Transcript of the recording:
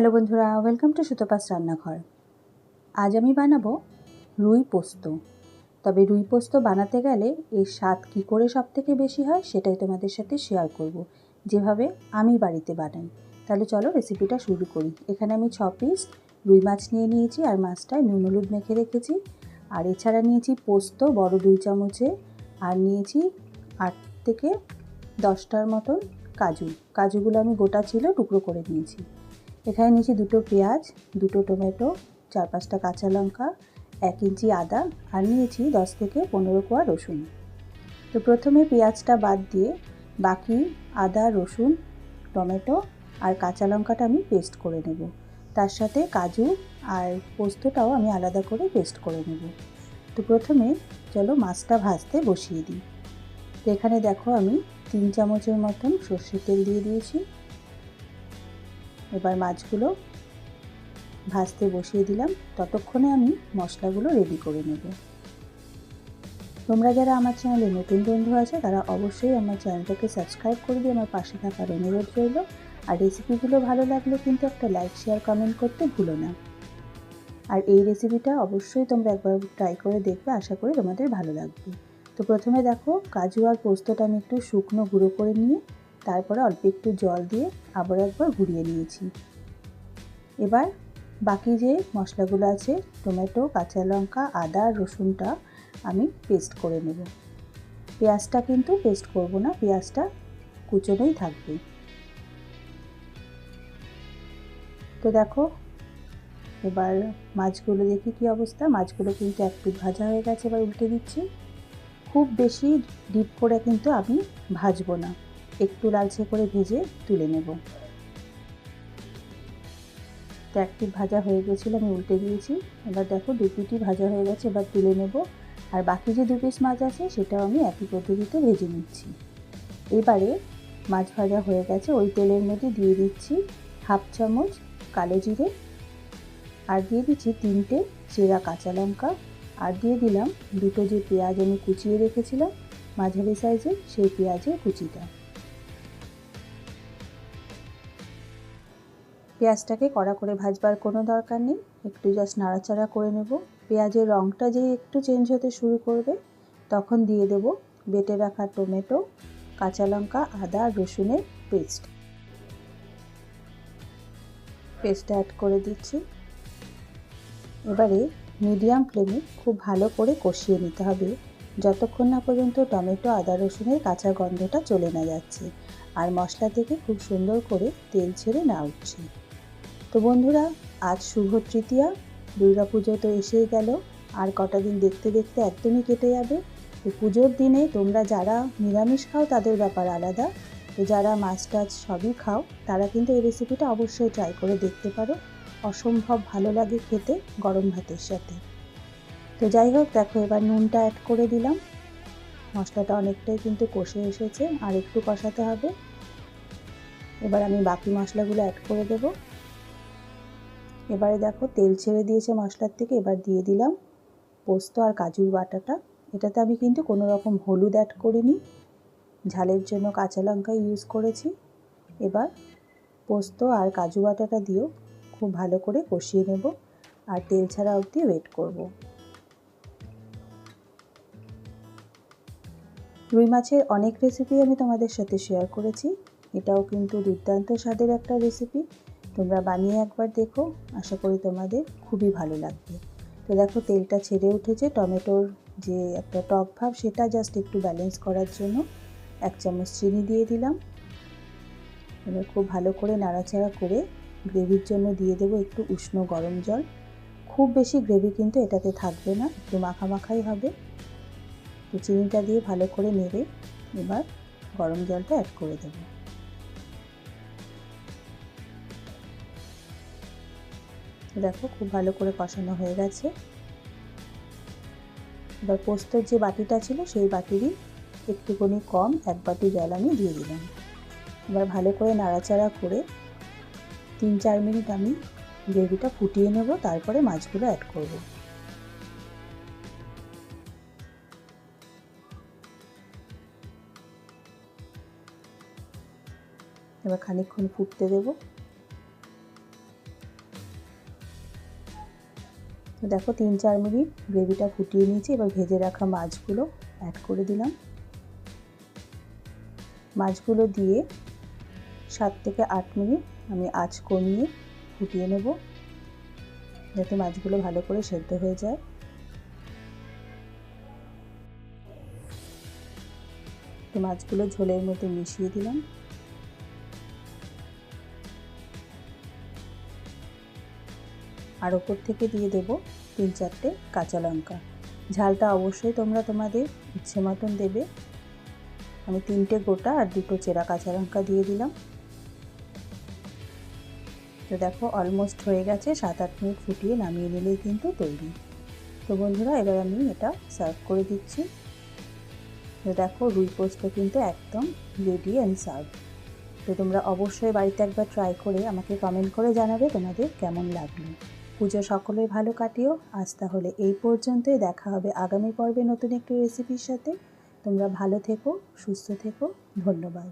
Hello বন্ধুরা welcome to সুতোপাস রান্নাঘর। আজ আমি বানাবো রুই পোস্ত। তবে রুই পোস্ত বানাতে গেলে এর স্বাদ কী করে সব থেকে বেশি হয় সেটাই তোমাদের সাথে শেয়ার করব। যেভাবে আমি বাড়িতে বানাই। তাহলে চলো রেসিপিটা শুরু করি। এখানে আমি ছ পিস রুই মাছ নিয়ে নিয়েছি আর মাছটায় নুন হলুদ মেখে রেখেছি। আর এছাড়া নিয়েছি পোস্ত বড় দুই চামচে। আর নিয়েছি আট থেকে দশটার মতন কাজু। কাজুগুলো আমি গোটা ছিল টুকরো করে নিয়েছি। এখানে নিয়েছি দুটো পেঁয়াজ, দুটো টমেটো, চার পাঁচটা কাঁচা লঙ্কা, এক ইঞ্চি আদা আর নিয়েছি দশ থেকে পনেরো কোয়া রসুন। তো প্রথমে পেঁয়াজটা বাদ দিয়ে বাকি আদা, রসুন, টমেটো আর কাঁচা লঙ্কাটা আমি পেস্ট করে নেব। তার সাথে কাজু আর পোস্তটাও আমি আলাদা করে পেস্ট করে নেব। তো প্রথমে চলো মাছটা ভাজতে বসিয়ে দিই। তো এখানে দেখো আমি তিন চামচের মতন সর্ষের তেল দিয়ে দিয়েছি। এবার মাছগুলো ভাজতে বসিয়ে দিলাম। ততক্ষণে আমি মশলাগুলো রেডি করে নেব। তোমরা যারা আমার চ্যানেলে নতুন বন্ধু আছে, তারা অবশ্যই আমার চ্যানেলটাকে সাবস্ক্রাইব করবে আমার পাশে থাকার অনুরোধ রইল। আর রেসিপিগুলো ভালো লাগলে কিন্তু একটা লাইক শেয়ার কমেন্ট করতে ভুলো না। আর এই রেসিপিটা অবশ্যই তোমরা একবার ট্রাই করে দেখবে। আশা করি তোমাদের ভালো লাগবে। তো প্রথমে দেখো, কাজু আর পোস্তটা আমি একটু শুকনো গুঁড়ো করে নিয়ে তারপরে অল্প একটু জল দিয়ে আবার একবার ঘুরিয়ে নিয়েছি। এবার বাকি যে মশলাগুলো আছে, টমেটো, কাঁচা লঙ্কা, আদা, রসুনটা আমি পেস্ট করে নেব। পেঁয়াজটা কিন্তু পেস্ট করব না, পেঁয়াজটা কুচোনোই থাকবে। তো দেখো, এবার মাছগুলো দেখি কি অবস্থা। মাছগুলো কিন্তু এক পিট ভাজা হয়ে গেছে, এবার উল্টে দিচ্ছি। খুব বেশি ডিপ করে কিন্তু আমি ভাজবো না। একটু লালচে করে ভেজে তুলে নেব। তো এক ভাজা হয়ে গেছিল, আমি উল্টে দিয়েছি। এবার দেখো দু পিটই ভাজা হয়ে গেছে, এবার তুলে নেব। আর বাকি যে দু পিস মাছ আছে, সেটাও আমি একই পদ্ধতিতে ভেজে নিচ্ছি। এবারে মাছ ভাজা হয়ে গেছে, ওই তেলের মধ্যে দিয়ে দিচ্ছি হাফ চামচ কালো জিরে আর দিয়ে দিচ্ছি তিনটে চেরা কাঁচা লঙ্কা। আর দিয়ে দিলাম দুটো যে পেঁয়াজ আমি কুচিয়ে রেখেছিলাম, মাঝারি সাইজের সেই পেঁয়াজের কুচিটা। পেঁয়াজটাকে কড়া করে ভাজবার কোনো দরকার নেই। একটু জাস্ট নাড়াচাড়া করে নেব। পেঁয়াজের রঙটা যে একটু চেঞ্জ হতে শুরু করবে, তখন দিয়ে দেব বেটে রাখা টমেটো, কাঁচা লঙ্কা, আদা, রসুনের পেস্ট পেস্টটা অ্যাড করে দিচ্ছি। এবারে মিডিয়াম ফ্লেমে খুব ভালো করে কষিয়ে নিতে হবে। যতক্ষণ না পর্যন্ত টমেটো, আদা, রসুনের কাঁচা গন্ধটা চলে না যাচ্ছে। আর মশলা থেকে খুব সুন্দর করে তেল ছেড়ে না উঠছে। তো বন্ধুরা, আজ শুভ তৃতীয়া। দুর্গা পুজো তো এসেই গেল। আর কটা দিন দেখতে দেখতে একদমই কেটে যাবে। তো পুজোর দিনে তোমরা যারা নিরামিষ খাও, তাদের ব্যাপার আলাদা। তো যারা মাছ টাছ সবই খাও, তারা কিন্তু এই রেসিপিটা অবশ্যই ট্রাই করে দেখতে পারো। অসম্ভব ভালো লাগে খেতে গরম ভাতের সাথে। তো যাই হোক, দেখো এবার নুনটা অ্যাড করে দিলাম। মশলাটা অনেকটাই কিন্তু কষে এসেছে, আর একটু কষাতে হবে। এবার আমি বাকি মশলাগুলো অ্যাড করে দেব। এবারে দেখো তেল ছেড়ে দিয়েছে মশলার থেকে, এবার দিয়ে দিলাম পোস্ত আর কাজুর বাটাটা। এটাতে আমি কিন্তু কোনো রকম হলুদ অ্যাড করিনি, ঝালের জন্য কাঁচা লঙ্কা ইউজ করেছি। এবার পোস্ত আর কাজু বাটাটা দিয়েও খুব ভালো করে কষিয়ে নেব আর তেল ছাড়া অবধি ওয়েট করব। রুই মাছের অনেক রেসিপি আমি তোমাদের সাথে শেয়ার করেছি, এটাও কিন্তু দুর্দান্ত স্বাদের একটা রেসিপি তোমরা বানিয়ে একবার দেখো। আশা করি তোমাদের খুবই ভালো লাগবে। তো দেখো, তেলটা ছেড়ে উঠেছে। টমেটোর যে একটা টক ভাব, সেটা জাস্ট একটু ব্যালেন্স করার জন্য এক চামচ চিনি দিয়ে দিলাম। এবার খুব ভালো করে নাড়াচাড়া করে গ্রেভির জন্য দিয়ে দেবো একটু উষ্ণ গরম জল। খুব বেশি গ্রেভি কিন্তু এটাতে থাকবে না, একটু মাখা মাখাই হবে। তো চিনিটা দিয়ে ভালো করে নেড়ে এবার গরম জলটা অ্যাড করে দেব। দেখো, খুব ভালো করে কষানো হয়ে গেছে। এবার পোস্তর যে বাটিটা ছিল, সেই বাটিরই একটুখানি কম এক বাটি জল আমি দিয়ে দিলাম। এবার ভালো করে নাড়াচাড়া করে তিন চার মিনিট আমি গ্রেভিটা ফুটিয়ে নেব, তারপরে মাছগুলো অ্যাড করব। এবার খানিকক্ষণ ফুটতে দেব। দেখো তিন চার মিনিট গ্রেভিটা ফুটিয়ে নিয়েছি, এবার ভেজে রাখা মাছগুলো অ্যাড করে দিলাম। মাছগুলো দিয়ে সাত থেকে আট মিনিট আমি আঁচ কমিয়ে ফুটিয়ে নেব, যাতে মাছগুলো ভালো করে সেদ্ধ হয়ে যায়। তো মাছগুলো ঝোলের মধ্যে মিশিয়ে দিলাম। আর ওপর থেকে দিয়ে দেব তিন চারটে কাঁচা লঙ্কা। ঝালটা অবশ্যই তোমরা তোমাদের ইচ্ছে মতন দেবে। আমি তিনটে গোটা আর দুটো চেরা কাঁচা লঙ্কা দিয়ে দিলাম। তো দেখো অলমোস্ট হয়ে গেছে, সাত আট মিনিট ফুটিয়ে নামিয়ে নিলেই কিন্তু তৈরি। তো বন্ধুরা, এবার আমি এটা সার্ভ করে দিচ্ছি। তো দেখো রুই পোস্ত কিন্তু একদম রেডি অ্যান্ড সার্ভ তো তোমরা অবশ্যই বাড়িতে একবার ট্রাই করে আমাকে কমেন্ট করে জানাবে তোমাদের কেমন লাগল। পুজো সকলের ভালো কাটিও। আজ তাহলে এই পর্যন্তই। দেখা হবে আগামী পর্বে নতুন একটি রেসিপির সাথে। তোমরা ভালো থেকো, সুস্থ থেকো। ধন্যবাদ।